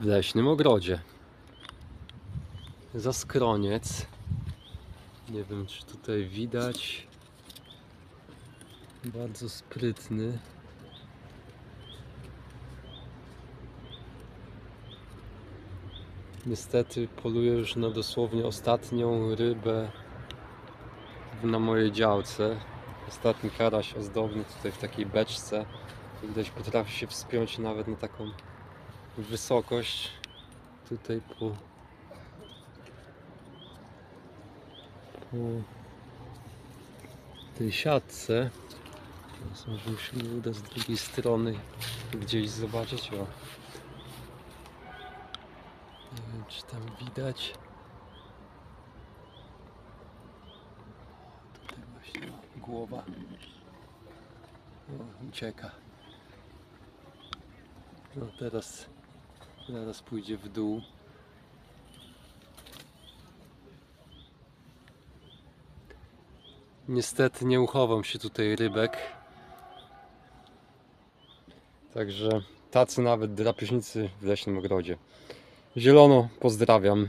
w leśnym ogrodzie. Zaskroniec. Nie wiem, czy tutaj widać. Bardzo sprytny. Niestety poluję już na dosłownie ostatnią rybę na mojej działce. Ostatni karaś ozdobny tutaj w takiej beczce. Widać potrafi się wspiąć nawet na taką wysokość. Tutaj po, po tej siatce. Teraz może się uda z drugiej strony gdzieś zobaczyć. O. Nie wiem czy tam widać. Tutaj właśnie głowa. O, ucieka. No teraz zaraz pójdzie w dół. Niestety nie uchowam się tutaj rybek. Także tacy nawet drapieżnicy w leśnym ogrodzie. Zielono pozdrawiam.